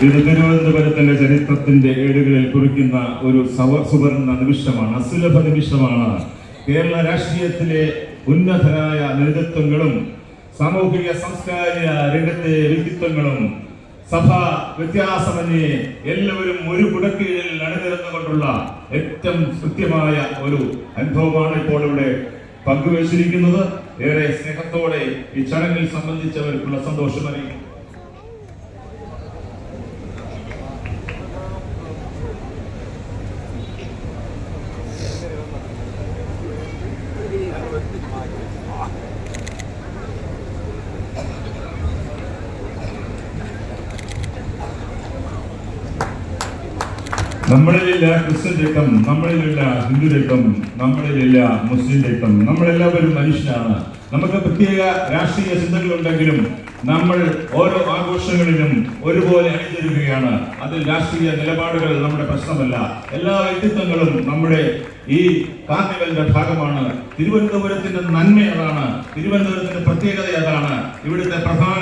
ഇത് തിരുവനന്തപുരത്തിന്റെ ചരിത്രത്തിന്റെ ഏടുകളിൽ കുറിക്കുന്ന ഒരു സവ സുവർണ നിമിഷമാണ് അസുലഭ നിമിഷമാണ്. കേരള രാഷ്ട്രീയത്തിലെ ഉന്നതരായ നേതൃത്വങ്ങളും സാമൂഹിക സാംസ്കാരിക രംഗത്തെ വ്യക്തിത്വങ്ങളും സഭ വ്യത്യാസമന്യേ എല്ലാവരും ഒരു കുടക്കീഴിൽ അണിനിരന്നുകൊണ്ടുള്ള ഏറ്റവും കൃത്യമായ ഒരു അനുഭവമാണ് ഇപ്പോൾ ഇവിടെ പങ്കുവച്ചിരിക്കുന്നത്. ഏറെ സ്നേഹത്തോടെ ഈ ചടങ്ങിൽ സംബന്ധിച്ചവർക്കുള്ള സന്തോഷം അറിയിക്കും നമ്മളിലില്ല ക്രിസ്ത്യൻ രക്തം നമ്മളിലില്ല ഹിന്ദു രക്തം നമ്മളിലില്ല മുസ്ലിം രക്തം നമ്മളെല്ലാവരും മനുഷ്യനാണ് നമുക്ക് പ്രത്യേക രാഷ്ട്രീയ ചിന്തകളുണ്ടെങ്കിലും നമ്മൾ ഓരോ ആഘോഷങ്ങളിലും ഒരുപോലെ അണിതരുകയാണ് അതിൽ രാഷ്ട്രീയ നിലപാടുകൾ നമ്മുടെ പ്രശ്നമല്ല. എല്ലാ വ്യക്തിത്വങ്ങളും നമ്മുടെ ഈ കാർണിവലിന്റെ ഭാഗമാണ്. തിരുവനന്തപുരത്തിന്റെ നന്മ അതാണ്. തിരുവനന്തപുരത്തിന്റെ പ്രത്യേകത അതാണ്. ഇവിടുത്തെ പ്രധാന